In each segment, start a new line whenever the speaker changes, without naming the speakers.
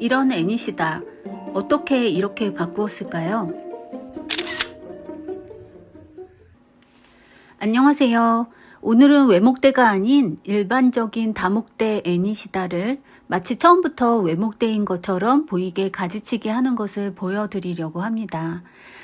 이런 애니시다. 어떻게 이렇게 바꾸었을까요? 안녕하세요. 오늘은 외목대가 아닌 일반적인 다목대 애니시다를 마치 처음부터 외목대인 것처럼 보이게 가지치기 하는 것을 보여드리려고 합니다.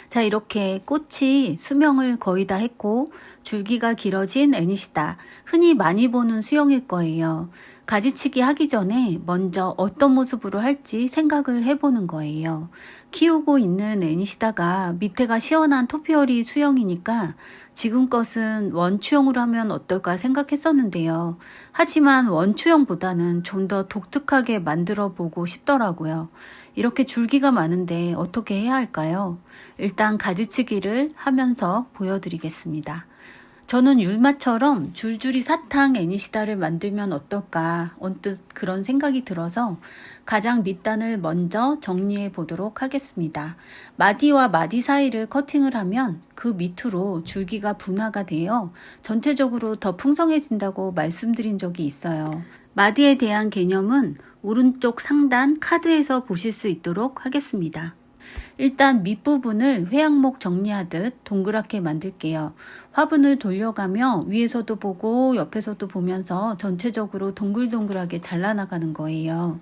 자, 이렇게 꽃이 수명을 거의 다 했고 줄기가 길어진 애니시다. 흔히 많이 보는 수영일 거예요. 가지치기 하기 전에 먼저 어떤 모습으로 할지 생각을 해보는 거예요. 키우고 있는 애니시다가 밑에가 시원한 토피어리 수영이니까 지금 것은 원추형으로 하면 어떨까 생각했었는데요. 하지만 원추형보다는 좀 더 독특하게 만들어 보고 싶더라고요. 이렇게 줄기가 많은데 어떻게 해야 할까요? 일단 가지치기를 하면서 보여드리겠습니다. 저는 율마처럼 줄줄이 사탕 애니시다를 만들면 어떨까 언뜻 그런 생각이 들어서 가장 밑단을 먼저 정리해 보도록 하겠습니다. 마디와 마디 사이를 커팅을 하면 그 밑으로 줄기가 분화가 되어 전체적으로 더 풍성해진다고 말씀드린 적이 있어요. 마디에 대한 개념은 오른쪽 상단 카드에서 보실 수 있도록 하겠습니다. 일단 밑부분을 회양목 정리하듯 동그랗게 만들게요. 화분을 돌려가며 위에서도 보고 옆에서도 보면서 전체적으로 동글동글하게 잘라나가는 거예요.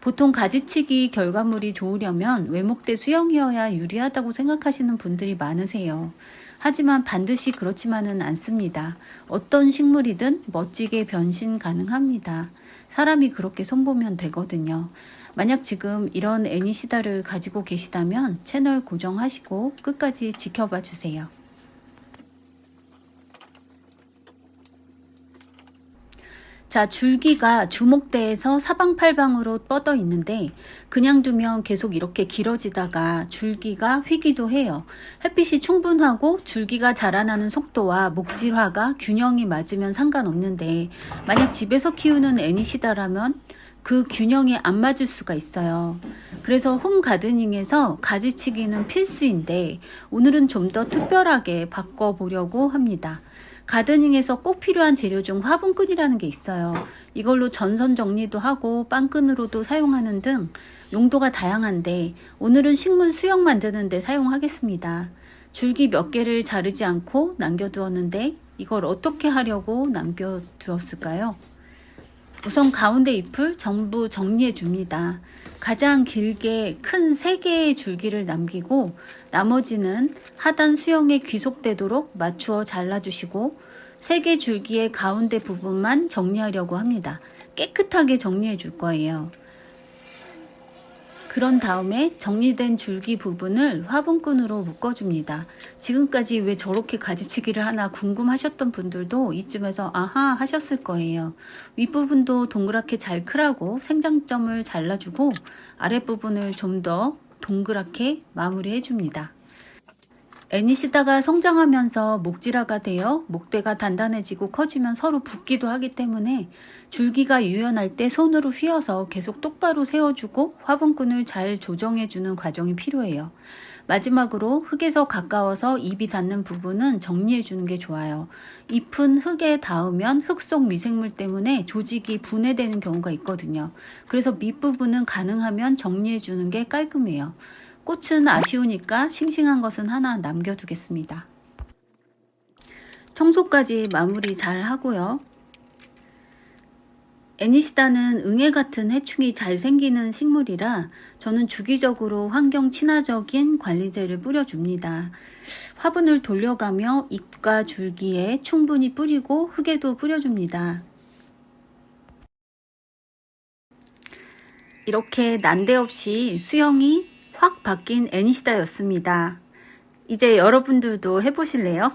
보통 가지치기 결과물이 좋으려면 외목대 수영이어야 유리하다고 생각하시는 분들이 많으세요. 하지만 반드시 그렇지만은 않습니다. 어떤 식물이든 멋지게 변신 가능합니다. 사람이 그렇게 손보면 되거든요. 만약 지금 이런 애니시다를 가지고 계시다면 채널 고정하시고 끝까지 지켜봐 주세요. 자, 줄기가 주목대에서 사방팔방으로 뻗어 있는데 그냥 두면 계속 이렇게 길어지다가 줄기가 휘기도 해요. 햇빛이 충분하고 줄기가 자라나는 속도와 목질화가 균형이 맞으면 상관없는데 만약 집에서 키우는 애니시다라면 그 균형이 안 맞을 수가 있어요. 그래서 홈 가드닝에서 가지치기는 필수인데 오늘은 좀 더 특별하게 바꿔보려고 합니다. 가드닝에서 꼭 필요한 재료 중 화분끈이라는 게 있어요. 이걸로 전선 정리도 하고 빵끈으로도 사용하는 등 용도가 다양한데 오늘은 식물 수영 만드는 데 사용하겠습니다. 줄기 몇 개를 자르지 않고 남겨두었는데 이걸 어떻게 하려고 남겨두었을까요? 우선 가운데 잎을 전부 정리해 줍니다. 가장 길게 큰 3개의 줄기를 남기고 나머지는 하단 수영에 귀속되도록 맞추어 잘라주시고 3개 줄기의 가운데 부분만 정리하려고 합니다. 깨끗하게 정리해 줄 거예요. 그런 다음에 정리된 줄기 부분을 화분끈으로 묶어줍니다. 지금까지 왜 저렇게 가지치기를 하나 궁금하셨던 분들도 이쯤에서 아하 하셨을 거예요. 윗부분도 동그랗게 잘 크라고 생장점을 잘라주고 아랫부분을 좀 더 동그랗게 마무리해 줍니다. 애니시다가 성장하면서 목질화가 되어 목대가 단단해지고 커지면 서로 붙기도 하기 때문에 줄기가 유연할 때 손으로 휘어서 계속 똑바로 세워주고 화분끈을 잘 조정해주는 과정이 필요해요. 마지막으로 흙에서 가까워서 잎이 닿는 부분은 정리해주는 게 좋아요. 잎은 흙에 닿으면 흙 속 미생물 때문에 조직이 분해되는 경우가 있거든요. 그래서 밑부분은 가능하면 정리해주는 게 깔끔해요. 꽃은 아쉬우니까 싱싱한 것은 하나 남겨두겠습니다. 청소까지 마무리 잘 하고요. 애니시다는 응애 같은 해충이 잘 생기는 식물이라 저는 주기적으로 환경 친화적인 관리제를 뿌려줍니다. 화분을 돌려가며 잎과 줄기에 충분히 뿌리고 흙에도 뿌려줍니다. 이렇게 난데없이 수영이 확 바뀐 애니시다였습니다. 이제 여러분들도 해보실래요?